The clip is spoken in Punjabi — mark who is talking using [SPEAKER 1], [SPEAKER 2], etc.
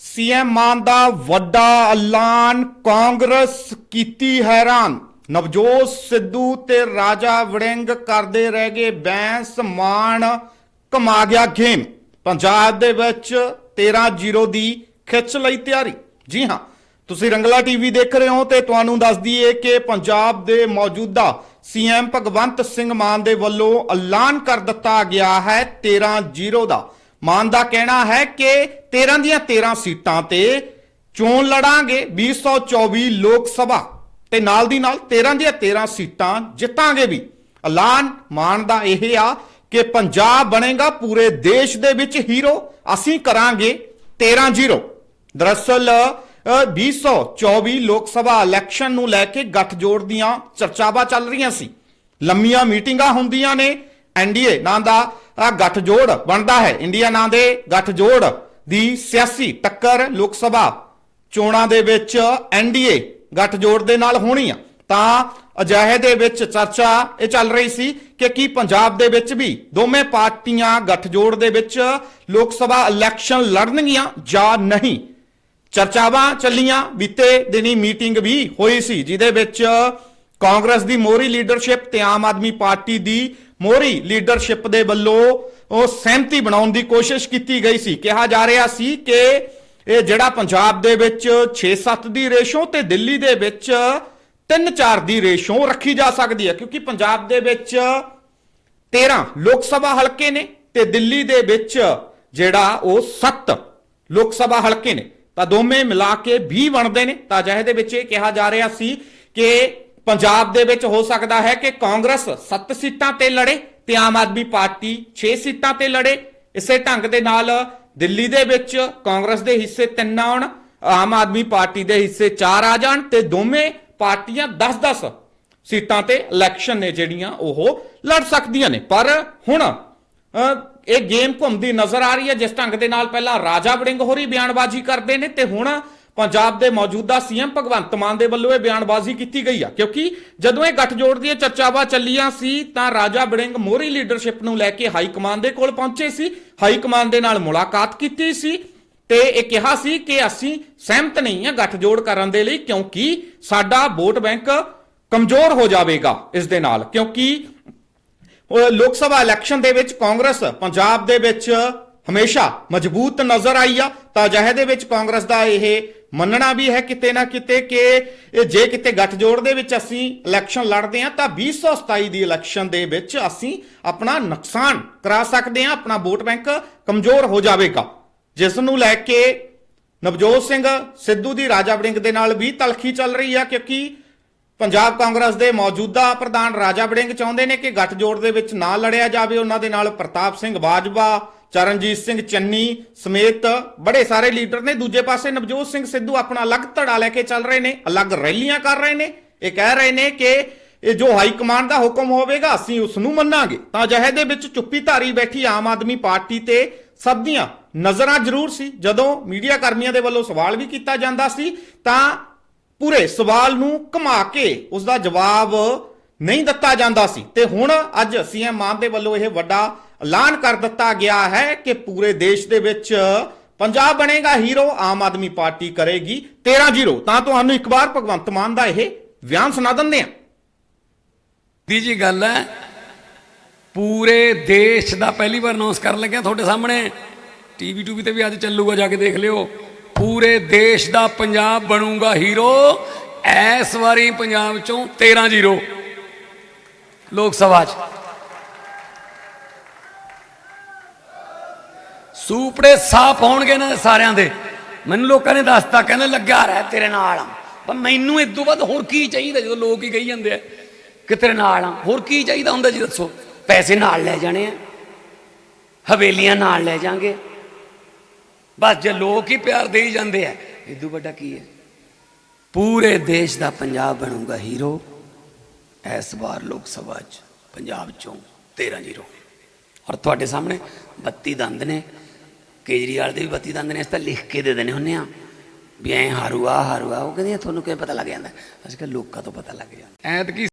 [SPEAKER 1] ਸੀਐਮ ਮਾਨ ਦਾ ਵੱਡਾ ਐਲਾਨ ਕਾਂਗਰਸ ਕੀਤੀ ਹੈਰਾਨ। ਨਵਜੋਤ ਸਿੱਧੂ ਤੇ ਰਾਜਾ ਵੜਿੰਗ ਕਰਦੇ ਰਹਿ ਗਏ ਬੈਂਸ ਮਾਨ ਕਮਾ ਗਿਆ ਗੇਮ ਪੰਜਾਬ ਦੇ ਵਿੱਚ 13-0 ਦੀ ਖਿੱਚ ਲਈ ਤਿਆਰੀ। ਜੀ ਹਾਂ, ਤੁਸੀਂ ਰੰਗਲਾ ਟੀਵੀ ਦੇਖ ਰਹੇ ਹੋ ਤੇ ਤੁਹਾਨੂੰ ਦੱਸ ਦਈਏ ਕਿ ਪੰਜਾਬ ਦੇ ਮੌਜੂਦਾ ਸੀਐਮ ਭਗਵੰਤ ਸਿੰਘ ਮਾਨ ਦੇ ਵੱਲੋਂ ਐਲਾਨ ਕਰ ਦਿੱਤਾ ਗਿਆ ਹੈ 13-0 ਦਾ। ਮਾਨ ਦਾ ਕਹਿਣਾ ਹੈ ਕਿ 13 ਦੀਆਂ 13 ਸੀਟਾਂ ਤੇ ਚੋਣ ਲੜਾਂਗੇ 2024 ਲੋਕ ਸਭਾ ਤੇ ਨਾਲ ਦੀ ਨਾਲ 13 ਦੀਆਂ 13 ਸੀਟਾਂ ਜਿੱਤਾਂਗੇ ਵੀ। ਐਲਾਨ ਮਾਨ ਦਾ ਇਹ ਆ ਕਿ ਪੰਜਾਬ ਬਣੇਗਾ ਪੂਰੇ ਦੇਸ਼ ਦੇ ਵਿੱਚ ਹੀਰੋ। ਅਸੀਂ ਕਰਾਂਗੇ 13-0 ਦਰਅਸਲ ਅ, 2024 ਲੋਕ ਸਭਾ ਇਲੈਕਸ਼ਨ ਨੂੰ ਲੈ ਕੇ ਗੱਠਜੋੜ ਦੀਆਂ ਚਰਚਾਵਾਂ ਚੱਲ ਰਹੀਆਂ ਸੀ। ਲੰਮੀਆਂ ਮੀਟਿੰਗਾਂ ਹੁੰਦੀਆਂ ਨੇ। ਐਨਡੀਏ ਨਾਂ ਦਾ ਅ, ਗੱਠਜੋੜ ਬਣਦਾ ਹੈ। ਇੰਡੀਆ ਨਾਂ ਦੇ ਗੱਠਜੋੜ ਦੀ ਸਿਆਸੀ ਟੱਕਰ ਲੋਕ ਸਭਾ ਚੋਣਾਂ ਦੇ ਵਿੱਚ ਐਨਡੀਏ ਗੱਠਜੋੜ ਦੇ ਨਾਲ ਹੋਣੀ ਆ। ਤਾਂ ਅਜਿਹੇ ਦੇ ਵਿੱਚ ਚਰਚਾ ਇਹ ਚੱਲ ਰਹੀ ਸੀ ਕਿ ਕੀ ਪੰਜਾਬ ਦੇ ਵਿੱਚ ਵੀ ਦੋਵੇਂ ਪਾਰਟੀਆਂ ਗੱਠਜੋੜ ਦੇ ਵਿੱਚ ਲੋਕ ਸਭਾ ਇਲੈਕਸ਼ਨ ਲੜਨਗੀਆਂ ਜਾਂ ਨਹੀਂ? ਚਰਚਾਵਾਂ ਚੱਲੀਆਂ। ਬੀਤੇ ਦਿਨੀ ਮੀਟਿੰਗ ਵੀ ਹੋਈ ਸੀ ਜਿਹਦੇ ਵਿੱਚ ਕਾਂਗਰਸ ਦੀ ਮੋਹਰੀ ਲੀਡਰਸ਼ਿਪ ਤੇ ਆਮ ਆਦਮੀ ਪਾਰਟੀ ਦੀ ਮੋਹਰੀ ਲੀਡਰਸ਼ਿਪ ਦੇ ਵੱਲੋਂ ਉਹ ਸਹਿਮਤੀ ਬਣਾਉਣ ਦੀ ਕੋਸ਼ਿਸ਼ ਕੀਤੀ ਗਈ ਸੀ। ਕਿਹਾ ਜਾ ਰਿਹਾ ਸੀ ਕਿ ਇਹ ਜਿਹੜਾ ਪੰਜਾਬ ਦੇ ਵਿੱਚ 6-7 ਦੀ ਰੇਸ਼ੋ ਤੇ ਦਿੱਲੀ ਦੇ ਵਿੱਚ 3-4 ਦੀ ਰੇਸ਼ੋ ਰੱਖੀ ਜਾ ਸਕਦੀ ਹੈ, ਕਿਉਂਕਿ ਪੰਜਾਬ ਦੇ ਵਿੱਚ 13 ਲੋਕ ਸਭਾ ਹਲਕੇ ਨੇ ਤੇ ਦਿੱਲੀ ਦੇ ਵਿੱਚ ਜਿਹੜਾ ਉਹ 7 ਲੋਕ ਸਭਾ ਹਲਕੇ ਨੇ। ਤਾਂ ਦੋਵੇਂ ਮਿਲਾ ਕੇ 20 ਬਣਦੇ ਨੇ। ਤਾਂ ਅਜਿਹੇ ਦੇ ਵਿੱਚ ਇਹ ਕਿਹਾ ਜਾ ਰਿਹਾ ਸੀ ਕਿ ਪੰਜਾਬ ਦੇ ਵਿੱਚ ਹੋ ਸਕਦਾ ਹੈ ਕਿ ਕਾਂਗਰਸ 7 ਸੀਟਾਂ ਤੇ ਲੜੇ ਤੇ ਆਮ ਆਦਮੀ ਪਾਰਟੀ 6 ਸੀਟਾਂ ਤੇ ਲੜੇ। ਇਸੇ ਢੰਗ ਦੇ ਨਾਲ ਦਿੱਲੀ ਦੇ ਵਿੱਚ ਕਾਂਗਰਸ ਦੇ ਹਿੱਸੇ ਤਿੰਨ ਆਉਣ, ਆਮ ਆਦਮੀ ਪਾਰਟੀ ਦੇ ਹਿੱਸੇ 4 ਆ ਜਾਣ ਤੇ ਦੋਵੇਂ ਪਾਰਟੀਆਂ 10-10 ਸੀਟਾਂ ਤੇ ਇਲੈਕਸ਼ਨ ਨੇ ਜਿਹੜੀਆਂ ਉਹ ਲੜ ਸਕਦੀਆਂ ਨੇ। ਪਰ ਹੁਣ ਇਹ ਗੇਮ ਘੁੰਮਦੀ ਨਜ਼ਰ ਆ ਰਹੀ ਹੈ। ਜਿਸ ਢੰਗ ਦੇ ਨਾਲ ਪਹਿਲਾਂ ਰਾਜਾ ਵੜਿੰਗ ਹੋਰੀ ਬਿਆਨਬਾਜ਼ੀ ਕਰਦੇ ਨੇ ਤੇ ਹੁਣ ਪੰਜਾਬ ਦੇ ਮੌਜੂਦਾ ਸੀਐਮ ਭਗਵੰਤ ਮਾਨ ਦੇ ਵੱਲੋਂ ਇਹ ਬਿਆਨਬਾਜ਼ੀ ਕੀਤੀ ਗਈ ਆ। ਕਿਉਂਕਿ ਜਦੋਂ ਇਹ ਗੱਠਜੋੜ ਦੀਆਂ ਚਰਚਾਵਾਂ ਚੱਲੀਆਂ ਸੀ, ਤਾਂ ਰਾਜਾ ਬੜਿੰਗ ਮੋਹਰੀ ਲੀਡਰਸ਼ਿਪ ਨੂੰ ਲੈ ਕੇ ਹਾਈ ਕਮਾਂਡ ਦੇ ਕੋਲ ਪਹੁੰਚੇ ਸੀ। ਹਾਈ ਕਮਾਂਡ ਦੇ ਨਾਲ ਮੁਲਾਕਾਤ ਕੀਤੀ ਸੀ ਤੇ ਇਹ ਕਿਹਾ ਸੀ ਕਿ ਅਸੀਂ ਸਹਿਮਤ ਨਹੀਂ ਹਾਂ ਗੱਠਜੋੜ ਕਰਨ ਦੇ ਲਈ, ਕਿਉਂਕਿ ਸਾਡਾ ਵੋਟ ਬੈਂਕ ਕਮਜ਼ੋਰ ਹੋ ਜਾਵੇਗਾ ਇਸ ਦੇ ਨਾਲ। ਕਿਉਂਕਿ ਲੋਕ ਸਭਾ ਇਲੈਕਸ਼ਨ ਦੇ ਵਿੱਚ ਕਾਂਗਰਸ ਪੰਜਾਬ ਦੇ ਵਿੱਚ ਹਮੇਸ਼ਾ ਮਜ਼ਬੂਤ ਨਜ਼ਰ ਆਈ ਆ। ਤਾਂ ਅਜਿਹੇ ਦੇ ਵਿੱਚ ਕਾਂਗਰਸ ਦਾ ਇਹ ਮੰਨਣਾ ਵੀ ਹੈ ਕਿਤੇ ਨਾ ਕਿਤੇ ਕਿ ਇਹ ਜੇ ਕਿਤੇ ਗੱਠਜੋੜ ਦੇ ਵਿੱਚ ਅਸੀਂ ਇਲੈਕਸ਼ਨ ਲੜਦੇ ਆ ਤਾਂ 2027 ਦੀ ਇਲੈਕਸ਼ਨ ਦੇ ਵਿੱਚ ਅਸੀਂ ਆਪਣਾ ਨੁਕਸਾਨ ਕਰਾ ਸਕਦੇ ਆ ਆਪਣਾ ਵੋਟ ਬੈਂਕ ਕਮਜ਼ੋਰ ਹੋ ਜਾਵੇਗਾ। ਜਿਸ ਨੂੰ ਲੈ ਕੇ ਨਵਜੋਤ ਸਿੰਘ ਸਿੱਧੂ ਦੀ ਰਾਜਾ ਵੜਿੰਗ ਦੇ ਨਾਲ ਵੀ ਤਲਖੀ ਚੱਲ ਰਹੀ ਆ, ਕਿਉਂਕਿ ਪੰਜਾਬ ਕਾਂਗਰਸ ਦੇ ਮੌਜੂਦਾ ਪ੍ਰਧਾਨ ਰਾਜਾ ਵੜਿੰਗ ਚਾਹੁੰਦੇ ਨੇ ਕਿ ਗੱਠਜੋੜ ਦੇ ਵਿੱਚ ਨਾ ਲੜਿਆ ਜਾਵੇ। ਉਹਨਾਂ ਦੇ ਨਾਲ ਪ੍ਰਤਾਪ ਸਿੰਘ ਬਾਜਵਾ ਚਰਨਜੀਤ ਸਿੰਘ ਚੰਨੀ ਸਮੇਤ ਬੜੇ ਸਾਰੇ ਲੀਡਰ ਨੇ। ਦੂਜੇ ਪਾਸੇ ਨਵਜੋਤ ਸਿੰਘ ਸਿੱਧੂ ਆਪਣਾ ਅਲੱਗ ਧੜਾ ਲੈ ਕੇ ਚੱਲ ਰਹੇ ਨੇ, ਅਲੱਗ ਰੈਲੀਆਂ ਕਰ ਰਹੇ ਨੇ। ਇਹ ਕਹਿ ਰਹੇ ਨੇ ਕਿ ਇਹ ਜੋ ਹਾਈ ਕਮਾਂਡ ਦਾ ਹੁਕਮ ਹੋਵੇਗਾ, ਅਸੀਂ ਉਸ ਨੂੰ ਮੰਨਾਂਗੇ। ਤਾਂ ਅਜਿਹੇ ਦੇ ਵਿੱਚ ਚੁੱਪੀ ਧਾਰੀ ਬੈਠੀ ਆਮ ਆਦਮੀ ਪਾਰਟੀ ਤੇ ਸਭ ਦੀਆਂ ਨਜ਼ਰਾਂ ਜ਼ਰੂਰ ਸੀ। ਜਦੋਂ ਮੀਡੀਆ ਕਰਮੀਆਂ ਦੇ ਵੱਲੋਂ ਸਵਾਲ ਵੀ ਕੀਤਾ ਜਾਂਦਾ ਸੀ, ਤਾਂ ਪੂਰੇ ਸਵਾਲ ਨੂੰ ਘੁਮਾ ਕੇ ਉਸ ਦਾ ਜਵਾਬ ਨਹੀਂ ਦਿੱਤਾ ਜਾਂਦਾ ਸੀ। ਤੇ ਹੁਣ ਅੱਜ ਸੀਐਮ ਮਾਨ ਦੇ ਵੱਲੋਂ ਇਹ ਵੱਡਾ ਐਲਾਨ ਕਰ ਦਿੱਤਾ ਗਿਆ ਹੈ ਕਿ ਪੂਰੇ ਦੇਸ਼ ਦੇ ਵਿੱਚ ਪੰਜਾਬ ਬਣੇਗਾ ਹੀਰੋ, ਆਮ ਆਦਮੀ ਪਾਰਟੀ ਕਰੇਗੀ 13-0 ਤਾਂ ਤੁਹਾਨੂੰ ਇੱਕ ਵਾਰ ਭਗਵੰਤ ਮਾਨ ਦਾ ਇਹ ਬਿਆਨ ਸੁਣਾ ਦਿੰਦੇ ਹਾਂ।
[SPEAKER 2] ਦੀ ਜੀ ਗੱਲ ਹੈ, ਪੂਰੇ ਦੇਸ਼ ਦਾ ਪਹਿਲੀ ਵਾਰ ਅਨਾਉਂਸ ਕਰਨ ਲੱਗਿਆ ਤੁਹਾਡੇ ਸਾਹਮਣੇ। ਟੀਵੀ ਟੂਵੀ ਤੇ ਵੀ ਅੱਜ ਚੱਲੂਗਾ, ਜਾ ਕੇ ਦੇਖ ਲਿਓ। ਪੂਰੇ ਦੇਸ਼ ਦਾ ਪੰਜਾਬ ਬਣੂਗਾ ਹੀਰੋ, ਐਸ ਵਾਰੀ ਪੰਜਾਬ ਚੋਂ 13-0 ਲੋਕ ਸਭਾ 'ਚ। ਸੂਪੜੇ ਸਾਫ਼ ਹੋਣਗੇ ਦੇ ਸਾਰਿਆਂ ਦੇ। ਮੈਨੂੰ ਲੋਕਾਂ ਨੇ ਦੱਸਤਾ, ਕਹਿੰਦੇ ਲੱਗਿਆ ਰਹਿ ਤੇਰੇ ਨਾਲ ਪਰ ਮੈਨੂੰ ਇਸ ਤੋਂ ਵੱਧ ਹੋਰ ਕੀ ਚਾਹੀਦਾ ਜਦੋਂ ਲੋਕ ਹੀ ਕਹੀ ਜਾਂਦੇ ਆ ਕਿ ਤੇਰੇ ਨਾਲ ਆ? ਹੋਰ ਕੀ ਚਾਹੀਦਾ ਹੁੰਦਾ ਜੀ ਦੱਸੋ? ਪੈਸੇ ਨਾਲ ਲੈ ਜਾਣੇ ਆ। ਹਵੇਲੀਆਂ ਨਾਲ ਲੈ ਜਾਾਂਗੇ। ਬਸ ਜੇ ਲੋਕ ਹੀ ਪਿਆਰ ਦੇਈ ਹੀ ਜਾਂਦੇ ਆ ਤੋਂ ਵੱਡਾ ਕੀ ਹੈ? ਪੂਰੇ ਦੇਸ਼ ਦਾ ਪੰਜਾਬ ਬਣੂਗਾ ਹੀਰੋ। ਇਸ ਵਾਰ ਲੋਕ ਸਭਾ 'ਚ ਪੰਜਾਬ ਚੋਂ 13-0 ਔਰ ਤੁਹਾਡੇ ਸਾਹਮਣੇ 32 ਦੰਦ ਨੇ। ਕੇਜਰੀਵਾਲ ਦੇ ਵੀ 32 ਦੰਦ ਨੇ ਇਸ ਤਾਂ ਲਿਖ ਕੇ ਦੇ ਦੇਣੇ ਹੁੰਨੇ ਆ ਵੀ ਐ ਹਾਰੂਆ ਹਾਰੂਆ, ਉਹ ਕਹਿੰਦੇ ਤੁਹਾਨੂੰ ਕਿਵੇਂ ਪਤਾ ਲੱਗ ਜਾਂਦਾ? ਅਸੀਂ ਕਿਹਾ, ਲੋਕਾਂ ਤੋਂ ਪਤਾ ਲੱਗ ਜਾਂਦਾ। ਐਤਕੀ